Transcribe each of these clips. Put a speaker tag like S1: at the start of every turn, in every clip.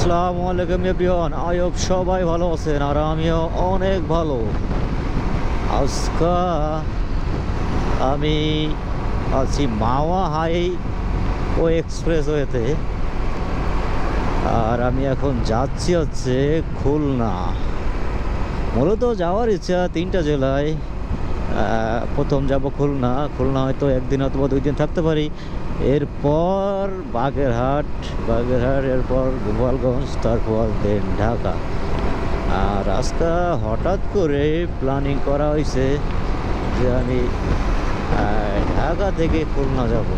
S1: আসসালামু আলাইকুম এভরিওয়ান আয়ব সবাই ভালো আছেন আর আমিও অনেক ভালো। আজকা আমি আছি মাওয়া হাই ও এক্সপ্রেস ওয়েতে আর আমি এখন যাচ্ছি হচ্ছে খুলনা। মূলত যাওয়ার ইচ্ছা তিনটা জেলায়। প্রথম যাব খুলনা। খুলনা হয়তো একদিন অথবা দুই দিন থাকতে পারি। এরপর বাগেরহাট বাগেরহাট, এরপর গোপালগঞ্জ, তারপর দেন ঢাকা। আর রাস্তা হঠাৎ করে প্ল্যানিং করা হয়েছে যে আমি ঢাকা থেকে খুলনা যাব।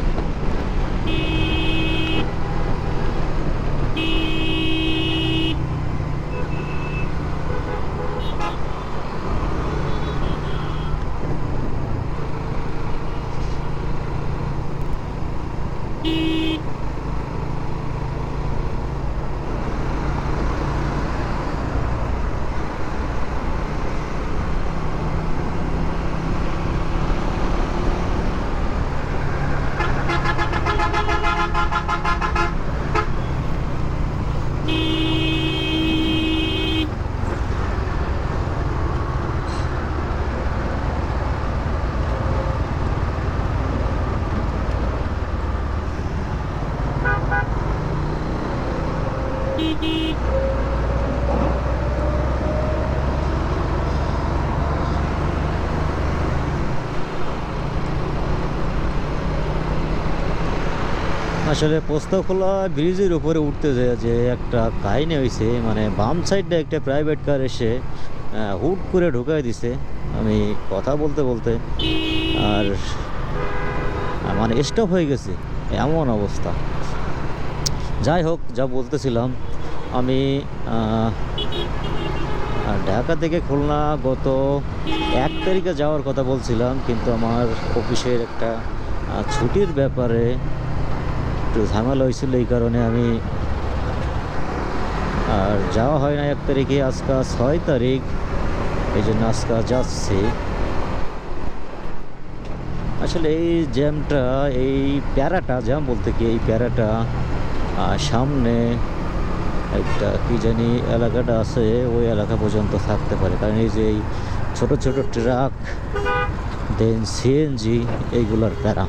S1: আসলে পোস্তখোলা ব্রিজের উপরে উঠতে যে একটা কাহিনী হয়েছে মানে বাম সাইডে একটা প্রাইভেট কার এসে হুট করে ঢুকাই দিছে, আমি কথা বলতে বলতে, আর মানে স্টপ হয়ে গেছে, এমন অবস্থা। যাই হোক, যা বলতেছিলাম, আমি ঢাকা থেকে খুলনা গত এক তারিখে যাওয়ার কথা বলছিলাম, কিন্তু আমার অফিসের একটা ছুটির ব্যাপারে একটু ঝামেলা হয়েছিল এই কারণে আমি আর যাওয়া হয় না এক তারিখে, আজকা ছয় তারিখ এই জন্য আজকা যাচ্ছি। আসলে এই জ্যামটা, এই প্যারাটা, জ্যাম বলতে কি, এই প্যারাটা সামনে একটা কি জানি এলাকাটা আছে, ওই এলাকা পর্যন্ত থাকতে পারে। কারণ এই যে এই ছোটো ছোটো ট্রাক, দেন সিএনজি, এইগুলোর প্যারা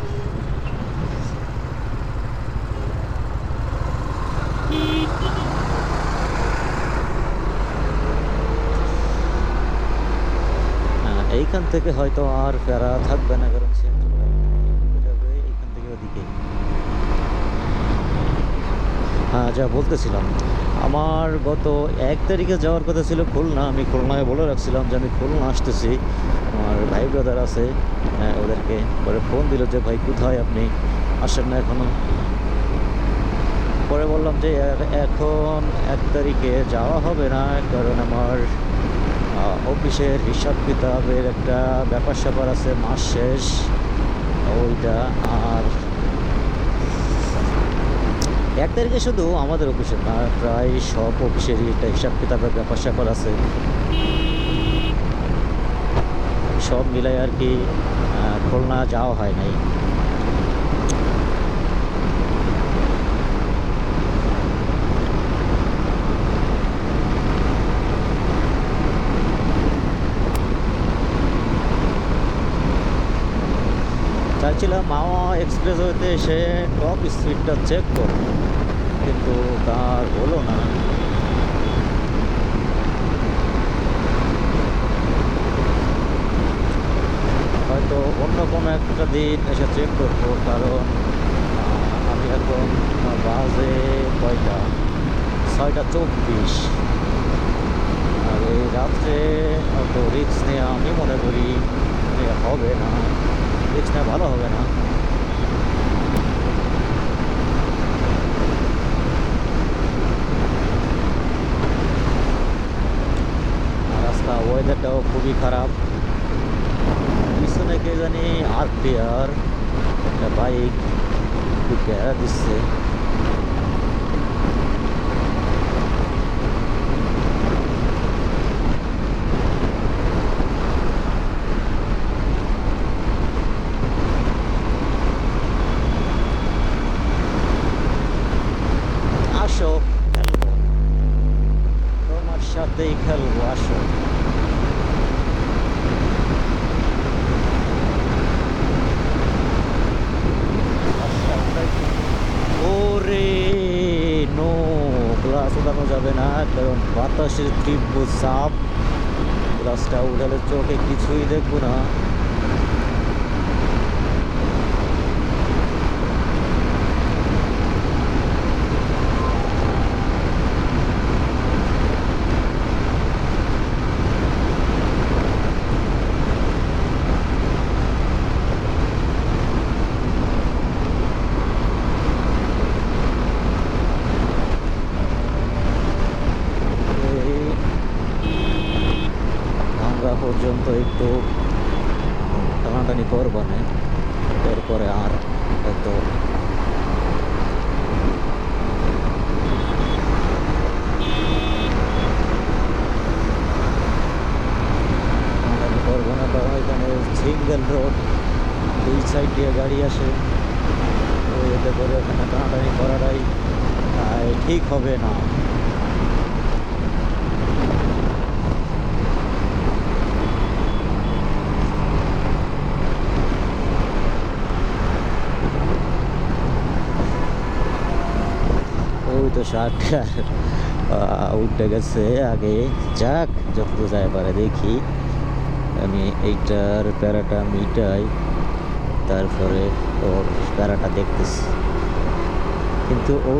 S1: হ্যাঁ, এইখান থেকে হয়তো আর প্যারা থাকবে না কারণ এইখান থেকে ওদিকে। হ্যাঁ যা বলতেছিলাম। আমার গত এক তারিখে যাওয়ার কথা ছিল খুলনা। আমি খুলনায় বলে রাখছিলাম যে আমি খুলনা আসতেছি। আমার ভাই ব্রাদার আছে হ্যাঁ, ওদেরকে পরে ফোন দিল যে ভাই কোথায় আপনি? আসেন না এখনও? পরে বললাম যে এখন এক তারিখে যাওয়া হবে না, কারণ আমার অফিসের হিসাব কিতাবের একটা ব্যাপার স্যাপার আছে, মাস শেষ, ওইটা আর এক তারিখে শুধু আমাদের অফিসের না, প্রায় সব অফিসেরই একটা হিসাব কিতাবের ব্যাপার স্যাপার আছে। সব মিলাই আর কি খুলনা যাওয়া হয় নাই। চাইছিলাম মাওয়া এক্সপ্রেস হইতে এসে টপ স্পিডটা চেক করব কিন্তু তার হলো না। হয়তো অন্য কোনো একটা দিন এসে চেক করব, কারণ আমি এখন বাজে কয়টা? ছয়টা চব্বিশ। আর এই রাত্রে অত রিক্স নেওয়া আমি মনে করি হবে না। রিক্স নেওয়া ভালো হবে না আর রাস্তা ওয়েদারটাও খুবই খারাপ পিছনে কে জানি আর প্লেয়ার একটা বাইক একটু প্যারা দিচ্ছে আসো সাথেই খেলব, আসো। নো গ্লাস উঠানো যাবে না, কারণ বাতাসের তীব্র চাপ। গ্লাসটা উঠালে চোখে কিছুই দেখব না এই ভাঙ্গা পর্যন্ত একটু টানাটানি করবানে এরপরে আর টানাটানি করব না কারণ এখানে সিঙ্গেল রোড, দুই সাইড দিয়ে গাড়ি আসে। তো এতে করে ওখানে টানাটানি করাটাই ঠিক হবে না। তো উঠে গেছে আগে যাক, যত যায় পারে দেখি। আমি এইটার প্যারাটা মিটাই, তারপরে ওর প্যারাটা দেখতেছি। কিন্তু ও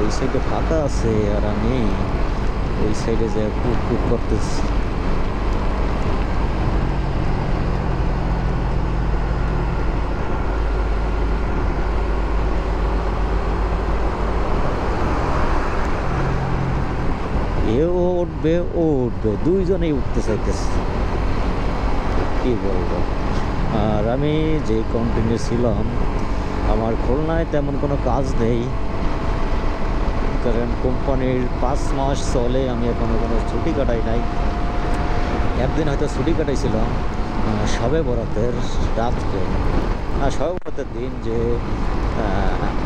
S1: ওই সাইডে ফাঁকা আছে আর আমি ওই সাইডে যে কুক কুক করতেছি। উঠবে, ও উঠবে। দুইজনেই উঠতে চাইতেছে। কি বলব? আর আমি যে কন্টিনিউ ছিলাম, আমার খুলনায় তেমন কোনো কাজ নেই। কারণ কোম্পানির পাঁচ মাস চলে, আমি এখনও কোনো ছুটি কাটাই নাই। একদিন হয়তো ছুটি কাটাইছিলাম সবে বরাতের রাত্রে। না, সবে বরাতের দিন যে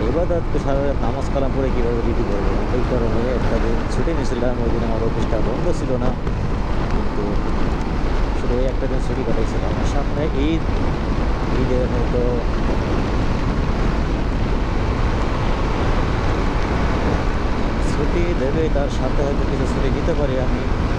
S1: এবাদত সারা নামাজ কালাম পরে কীভাবে ডিউটি করব? ওই কারণে একটা দিন ছুটি নিয়েছিলাম, ওই দিন আমার অফিসটা বন্ধ ছিল না। কিন্তু শুধু ওই একটা দিন ছুটি কাটাইছিলাম। আর সামনে ঈদ ঈদের হয়তো ছুটি দেবে, তার সাথে হয়তো কিছু ছুটি নিতে পারি আমি।